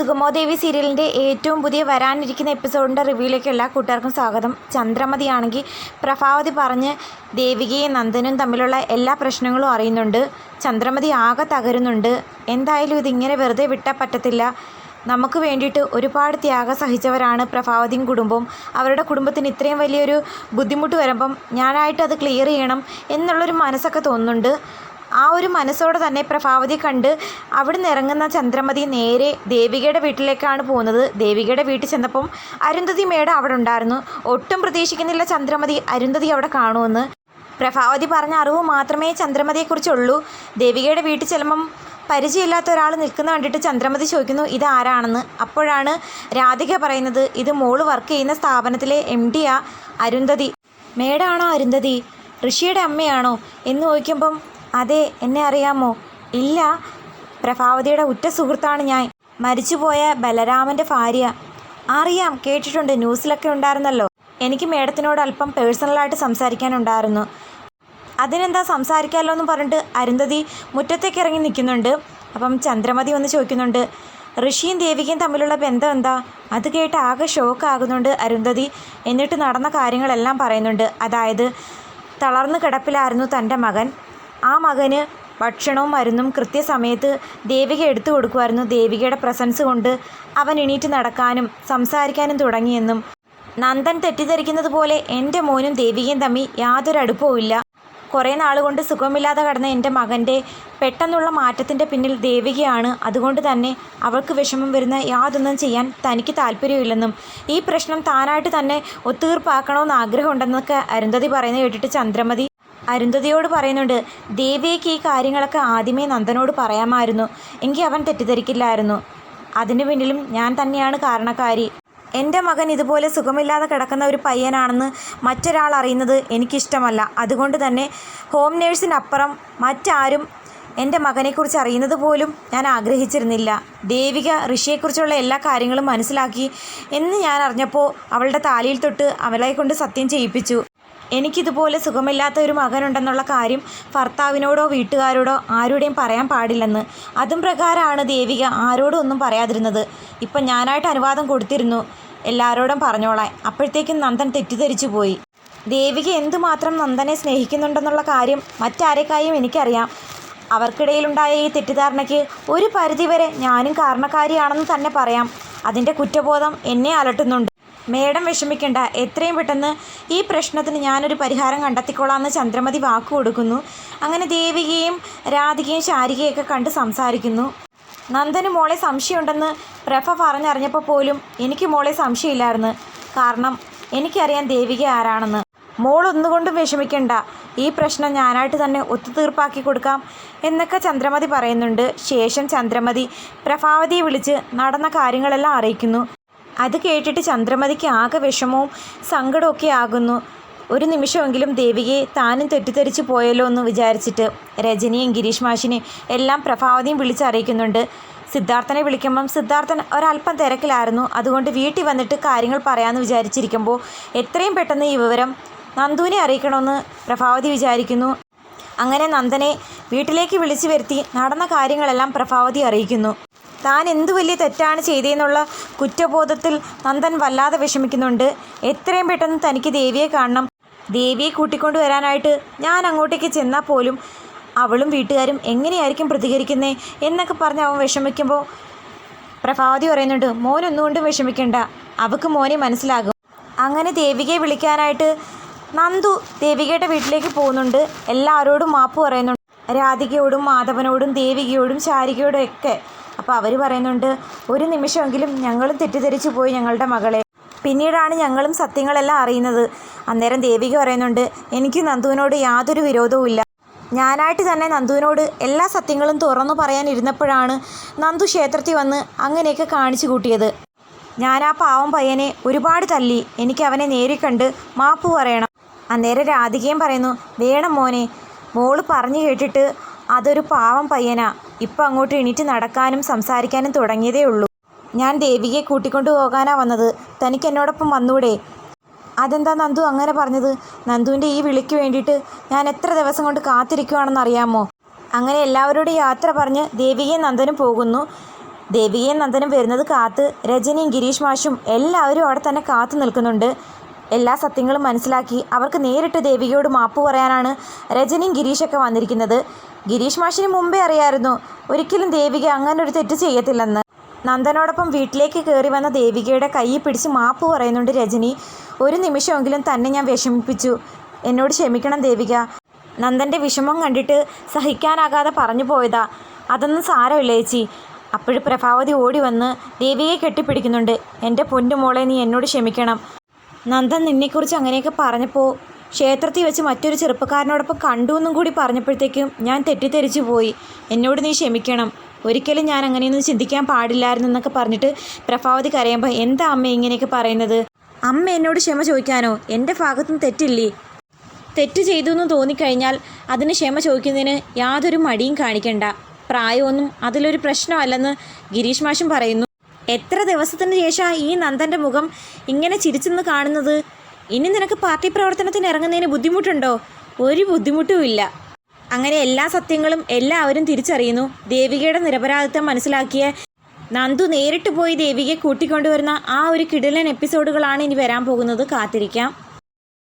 സുഗമോദേവി സീരിയലിന്റെ ഏറ്റവും പുതിയ വരാനിരിക്കുന്ന എപ്പിസോഡിന്റെ റിവ്യൂയിലേക്കുള്ള കൂട്ടുകാർക്കും സ്വാഗതം. ചന്ദ്രമതിയാണെങ്കിൽ പ്രഭാവതി പറഞ്ഞ് ദേവികയും നന്ദനും തമ്മിലുള്ള എല്ലാ പ്രശ്നങ്ങളും അറിയുന്നുണ്ട്. ചന്ദ്രമതി ആകെ തകരുന്നുണ്ട്. എന്തായാലും ഇതിങ്ങനെ വെറുതെ വിട്ടാൽ പറ്റത്തില്ല. നമുക്ക് വേണ്ടിയിട്ട് ഒരുപാട് ത്യാഗം സഹിച്ചവരാണ് പ്രഭാവതിയും കുടുംബവും. അവരുടെ കുടുംബത്തിന് ഇത്രയും വലിയൊരു ബുദ്ധിമുട്ട് വരുമ്പം ഞാനായിട്ട് അത് ക്ലിയർ ചെയ്യണം എന്നുള്ളൊരു മനസ്സൊക്കെ തോന്നുന്നുണ്ട്. ആ ഒരു മനസ്സോടെ തന്നെ പ്രഭാവതി കണ്ട് അവിടുന്ന് ഇറങ്ങുന്ന ചന്ദ്രമതി നേരെ ദേവികയുടെ വീട്ടിലേക്കാണ് പോകുന്നത്. ദേവികയുടെ വീട്ടിൽ ചെന്നപ്പം അരുന്ധതി മേഡം അവിടെ ഉണ്ടായിരുന്നു. ഒട്ടും പ്രതീക്ഷിക്കുന്നില്ല ചന്ദ്രമതി അരുന്ധതി അവിടെ കാണുമെന്ന്. പ്രഭാവതി പറഞ്ഞ അറിവ് മാത്രമേ ചന്ദ്രമതിയെക്കുറിച്ചുള്ളൂ. ദേവികയുടെ വീട്ടിൽ ചെല്ലുമ്പം പരിചയമില്ലാത്ത ഒരാൾ നിൽക്കുന്ന കണ്ടിട്ട് ചന്ദ്രമതി ചോദിക്കുന്നു ഇത് ആരാണെന്ന്? അപ്പോഴാണ് രാധിക പറയുന്നത് ഇത് മോൾ വർക്ക് ചെയ്യുന്ന സ്ഥാപനത്തിലെ എം ഡിയാ അരുന്ധതി. മേഡാണോ അരുന്ധതി? ഋഷിയുടെ അമ്മയാണോ? എന്ന് ചോദിക്കുമ്പം അതെ എന്നെ അറിയാമോ? ഇല്ല. പ്രഭാവതിയുടെ ഉറ്റ സുഹൃത്താണ് ഞാൻ. മരിച്ചുപോയ ബലരാമന്റെ ഭാര്യ. അറിയാം കേട്ടിട്ടുണ്ട്. ന്യൂസിലൊക്കെ ഉണ്ടായിരുന്നല്ലോ. എനിക്ക് മേഡത്തിനോട് അല്പം പേഴ്സണലായിട്ട് സംസാരിക്കാനുണ്ടായിരുന്നു. അതിനെന്താ സംസാരിക്കാമല്ലോ എന്ന് പറഞ്ഞിട്ട് അരുന്ധതി മുറ്റത്തേക്ക് ഇറങ്ങി നിൽക്കുന്നുണ്ട്. അപ്പം ചന്ദ്രമതി ഒന്ന് ചോദിക്കുന്നുണ്ട് ഋഷിയും ദേവികയും തമ്മിലുള്ള ബന്ധം എന്താ? അത് കേട്ട് ആകെ ഷോക്ക് ആകുന്നുണ്ട് അരുന്ധതി. എന്നിട്ട് നടന്ന കാര്യങ്ങളെല്ലാം പറയുന്നുണ്ട്. അതായത് തളർന്നു കിടപ്പിലായിരുന്നു തന്റെ മകൻ. ആ മകന് ഭക്ഷണവും മരുന്നും കൃത്യസമയത്ത് ദേവിക എടുത്തു കൊടുക്കുമായിരുന്നു. ദേവികയുടെ പ്രസൻസ് കൊണ്ട് അവൻ എണീറ്റ് നടക്കാനും സംസാരിക്കാനും തുടങ്ങിയെന്നും നന്ദൻ തെറ്റിദ്ധരിക്കുന്നത് പോലെ എന്റെ മോനും ദേവികയും തമ്മിൽ യാതൊരു അടുപ്പവും ഇല്ല. കുറേ നാളുകൊണ്ട് സുഖമില്ലാതെ കടന്ന എന്റെ മകന്റെ പെട്ടെന്നുള്ള മാറ്റത്തിന്റെ പിന്നിൽ ദേവികയാണ്. അതുകൊണ്ട് തന്നെ അവൾക്ക് വിഷമം വരുന്ന യാതൊന്നും ചെയ്യാൻ തനിക്ക് താല്പര്യമില്ലെന്നും ഈ പ്രശ്നം താനായിട്ട് തന്നെ ഒത്തുതീർപ്പാക്കണമെന്ന് ആഗ്രഹമുണ്ടെന്നൊക്കെ അരുന്ധതി പറയുന്നത് കേട്ടിട്ട് ചന്ദ്രമതി അരുന്ധതിയോട് പറയുന്നുണ്ട് ദേവിയയ്ക്ക് ഈ കാര്യങ്ങളൊക്കെ ആദ്യമേ നന്ദനോട് പറയാമായിരുന്നു. എങ്കിൽ അവൻ തെറ്റിദ്ധരിക്കില്ലായിരുന്നു. അതിനു പിന്നിലും ഞാൻ തന്നെയാണ് കാരണക്കാരി. എന്റെ മകൻ ഇതുപോലെ സുഖമില്ലാതെ കിടക്കുന്ന ഒരു പയ്യനാണെന്ന് മറ്റൊരാൾ അറിയുന്നത് എനിക്കിഷ്ടമല്ല. അതുകൊണ്ട് തന്നെ ഹോം നേഴ്സിനപ്പുറം മറ്റാരും എന്റെ മകനെക്കുറിച്ച് അറിയുന്നത് പോലും ഞാൻ ആഗ്രഹിച്ചിരുന്നില്ല. ദേവിക ഋഷിയെക്കുറിച്ചുള്ള എല്ലാ കാര്യങ്ങളും മനസ്സിലാക്കി എന്ന് ഞാൻ അറിഞ്ഞപ്പോൾ അവളുടെ താലിയിൽ തൊട്ട് അവളെ കൊണ്ട് സത്യം ചെയ്യിപ്പിച്ചു. എനിക്കിതുപോലെ സുഖമില്ലാത്ത ഒരു മകനുണ്ടെന്നുള്ള കാര്യം ഭർത്താവിനോടോ വീട്ടുകാരോടോ ആരുടെയും പറയാൻ പാടില്ലെന്ന്. അതും പ്രകാരമാണ് ദേവിക ആരോടും ഒന്നും പറയാതിരുന്നത്. ഇപ്പം ഞാനായിട്ട് അനുവാദം കൊടുത്തിരുന്നു. എല്ലാവരോടും പറഞ്ഞോളാൻ. അപ്പോഴത്തേക്കും നന്ദൻ തെറ്റിദ്ധരിച്ചു പോയി. ദേവിക എന്തുമാത്രം നന്ദനെ സ്നേഹിക്കുന്നുണ്ടെന്നുള്ള കാര്യം മറ്റാരെക്കായും എനിക്കറിയാം. അവർക്കിടയിലുണ്ടായ ഈ തെറ്റിദ്ധാരണയ്ക്ക് ഒരു പരിധിവരെ ഞാനും കാരണക്കാരിയാണെന്ന് തന്നെ പറയാം. അതിന്റെ കുറ്റബോധം എന്നെ അലട്ടുന്നുണ്ട്. മേഡം വിഷമിക്കേണ്ട. എത്രയും പെട്ടെന്ന് ഈ പ്രശ്നത്തിന് ഞാനൊരു പരിഹാരം കണ്ടെത്തിക്കോളാമെന്ന് ചന്ദ്രമതി വാക്കു കൊടുക്കുന്നു. അങ്ങനെ ദേവികയും രാധികയും ശാരികയൊക്കെ കണ്ട് സംസാരിക്കുന്നു. നന്ദന് മോളെ സംശയമുണ്ടെന്ന് പ്രഭ പറഞ്ഞറിഞ്ഞപ്പോൾ പോലും എനിക്ക് മോളെ സംശയമില്ലായിരുന്നു. കാരണം എനിക്കറിയാം ദേവിക ആരാണെന്ന്. മോൾ ഒന്നുകൊണ്ടും വിഷമിക്കണ്ട. ഈ പ്രശ്നം ഞാനായിട്ട് തന്നെ ഒത്തുതീർപ്പാക്കി കൊടുക്കാം എന്നൊക്കെ ചന്ദ്രമതി പറയുന്നുണ്ട്. ശേഷം ചന്ദ്രമതി പ്രഭാവതിയെ വിളിച്ച് നടന്ന കാര്യങ്ങളെല്ലാം അറിയിക്കുന്നു. അത് കേട്ടിട്ട് ചന്ദ്രമതിക്ക് ആകെ വിഷമവും സങ്കടമൊക്കെ ആകുന്നു. ഒരു നിമിഷമെങ്കിലും ദേവികയെ താനും തെറ്റിദ്ധരിച്ചു പോയല്ലോ എന്ന് വിചാരിച്ചിട്ട് രജനിയും ഗിരീഷ് മാഷിനെയും എല്ലാം പ്രഭാവതിയും വിളിച്ചറിയിക്കുന്നുണ്ട് സിദ്ധാർത്ഥനെ വിളിക്കുമ്പം സിദ്ധാർത്ഥൻ ഒരല്പം തിരക്കിലായിരുന്നു. അതുകൊണ്ട് വീട്ടിൽ വന്നിട്ട് കാര്യങ്ങൾ പറയാമെന്ന് വിചാരിച്ചിരിക്കുമ്പോൾ എത്രയും പെട്ടെന്ന് ഈ വിവരം നന്ദുവിനെ അറിയിക്കണമെന്ന് പ്രഭാവതി വിചാരിക്കുന്നു. അങ്ങനെ നന്ദനെ വീട്ടിലേക്ക് വിളിച്ചു വരുത്തി നടന്ന കാര്യങ്ങളെല്ലാം പ്രഭാവതി അറിയിക്കുന്നു. താൻ എന്തു വലിയ തെറ്റാണ് ചെയ്തതെന്നുള്ള കുറ്റബോധത്തിൽ നന്ദൻ വല്ലാതെ വിഷമിക്കുന്നുണ്ട്. എത്രയും പെട്ടെന്ന് തനിക്ക് ദേവിയെ കാണണം. ദേവിയെ കൂട്ടിക്കൊണ്ടു വരാനായിട്ട് ഞാൻ അങ്ങോട്ടേക്ക് ചെന്നാൽ പോലും അവളും വീട്ടുകാരും എങ്ങനെയായിരിക്കും പ്രതികരിക്കുന്നേ എന്നൊക്കെ പറഞ്ഞ് അവൻ വിഷമിക്കുമ്പോൾ പ്രഭാവതി പറയുന്നുണ്ട് മോനൊന്നുകൊണ്ടും വിഷമിക്കണ്ട. അവൾക്ക് മോനെ മനസ്സിലാകും. അങ്ങനെ ദേവികയെ വിളിക്കാനായിട്ട് നന്ദു ദേവികയുടെ വീട്ടിലേക്ക് പോകുന്നുണ്ട്. എല്ലാവരോടും മാപ്പ് പറയുന്നുണ്ട്. രാധികയോടും മാധവനോടും ദേവികയോടും ശാരികയോടും ഒക്കെ അപ്പോൾ അവർ പറയുന്നുണ്ട് ഒരു നിമിഷമെങ്കിലും ഞങ്ങളും തെറ്റിദ്ധരിച്ചു പോയി ഞങ്ങളുടെ മകളെ. പിന്നീടാണ് ഞങ്ങളും സത്യങ്ങളെല്ലാം അറിയുന്നത്. അന്നേരം ദേവിക പറയുന്നുണ്ട് എനിക്ക് നന്ദുവിനോട് യാതൊരു വിരോധവും ഇല്ല. ഞാനായിട്ട് തന്നെ നന്ദുവിനോട് എല്ലാ സത്യങ്ങളും തുറന്നു പറയാനിരുന്നപ്പോഴാണ് നന്ദു ക്ഷേത്രത്തിൽ വന്ന് അങ്ങനെയൊക്കെ കാണിച്ചു കൂട്ടിയത്. ഞാൻ ആ പാവം പയ്യനെ ഒരുപാട് തല്ലി. എനിക്ക് അവനെ നേരിൽ കണ്ട് മാപ്പ് പറയണം. അന്നേരം രാധികയും പറയുന്നു വേണം മോനെ. മോൾ പറഞ്ഞു കേട്ടിട്ട് അതൊരു പാവം പയ്യനാ. ഇപ്പം അങ്ങോട്ട് എണീറ്റ് നടക്കാനും സംസാരിക്കാനും തുടങ്ങിയതേ ഉള്ളൂ. ഞാൻ ദേവികയെ കൂട്ടിക്കൊണ്ടു പോകാനാ വന്നത്. തനിക്ക് എന്നോടൊപ്പം വന്നൂടെ? അതെന്താ നന്ദു അങ്ങനെ പറഞ്ഞത്? നന്ദുവിന്റെ ഈ വിളിക്ക് വേണ്ടിയിട്ട് ഞാൻ എത്ര ദിവസം കൊണ്ട് കാത്തിരിക്കുവാണെന്ന് അറിയാമോ? അങ്ങനെ എല്ലാവരോടും യാത്ര പറഞ്ഞ് ദേവികയും നന്ദനും പോകുന്നു. ദേവികയും നന്ദനും വരുന്നത് കാത്ത് രജനിയും ഗിരീഷ് മാഷും എല്ലാവരും അവിടെ തന്നെ കാത്തു നിൽക്കുന്നുണ്ട്. എല്ലാ സത്യങ്ങളും മനസ്സിലാക്കി അവർക്ക് നേരിട്ട് ദേവികയോട് മാപ്പ് പറയാനാണ് രജനിയും ഗിരീഷൊക്കെ വന്നിരിക്കുന്നത്. ഗിരീഷ് മാഷിന് മുമ്പേ അറിയായിരുന്നു ഒരിക്കലും ദേവിക അങ്ങനെ ഒരു തെറ്റ് ചെയ്യത്തില്ലെന്ന്. നന്ദനോടൊപ്പം വീട്ടിലേക്ക് കയറി വന്ന ദേവികയുടെ കൈ പിടിച്ച് മാപ്പ് പറയുന്നുണ്ട് രജനി. ഒരു നിമിഷമെങ്കിലും തന്നെ ഞാൻ വിഷമിപ്പിച്ചു. എന്നോട് ക്ഷമിക്കണം ദേവിക. നന്ദന്റെ വിഷമം കണ്ടിട്ട് സഹിക്കാനാകാതെ പറഞ്ഞു പോയതാ. അതൊന്നും സാരമില്ല ചേച്ചി. അപ്പോഴും പ്രഭാവതി ഓടി വന്ന് ദേവികയെ കെട്ടിപ്പിടിക്കുന്നുണ്ട്. എന്റെ പൊന്നുമോളെ നീ എന്നോട് ക്ഷമിക്കണം. നന്ദൻ നിന്നെക്കുറിച്ച് അങ്ങനെയൊക്കെ പറഞ്ഞപ്പോൾ ക്ഷേത്രത്തിൽ വെച്ച് മറ്റൊരു ചെറുപ്പക്കാരനോടൊപ്പം കണ്ടു എന്നും കൂടി പറഞ്ഞപ്പോഴത്തേക്കും ഞാൻ തെറ്റിദ്ധരിച്ചു പോയി. എന്നോട് നീ ക്ഷമിക്കണം. ഒരിക്കലും ഞാൻ അങ്ങനെയൊന്നും ചിന്തിക്കാൻ പാടില്ലായിരുന്നു എന്നൊക്കെ പറഞ്ഞിട്ട് പ്രഭാവതി കരയുമ്പോൾ എന്താ അമ്മ ഇങ്ങനെയൊക്കെ പറയുന്നത്? അമ്മ എന്നോട് ക്ഷമ ചോദിക്കാനോ? എന്റെ ഭാഗത്തും തെറ്റില്ലേ? തെറ്റ് ചെയ്തു എന്ന് തോന്നിക്കഴിഞ്ഞാൽ അതിന് ക്ഷമ ചോദിക്കുന്നതിന് യാതൊരു മടിയും കാണിക്കണ്ട. പ്രായമൊന്നും അതിലൊരു പ്രശ്നമല്ലെന്ന് ഗിരീഷ് മാഷും പറയുന്നു. എത്ര ദിവസത്തിന് ശേഷം ഈ നന്ദന്റെ മുഖം ഇങ്ങനെ ചിരിച്ചെന്ന് കാണുന്നത്? ഇനി നിനക്ക് പാർട്ടി പ്രവർത്തനത്തിന് ഇറങ്ങുന്നതിന് ബുദ്ധിമുട്ടുണ്ടോ? ഒരു ബുദ്ധിമുട്ടുമില്ല അങ്ങനെ എല്ലാ സത്യങ്ങളും എല്ലാവരും തിരിച്ചറിയുന്നു. ദേവികയുടെ നിരപരാധിത്വം മനസ്സിലാക്കിയ നന്ദു നേരിട്ട് പോയി ദേവികയെ കൂട്ടിക്കൊണ്ടുവരുന്ന ആ ഒരു കിടിലൻ എപ്പിസോഡുകളാണ് ഇനി വരാൻ പോകുന്നത്. കാത്തിരിക്കാം.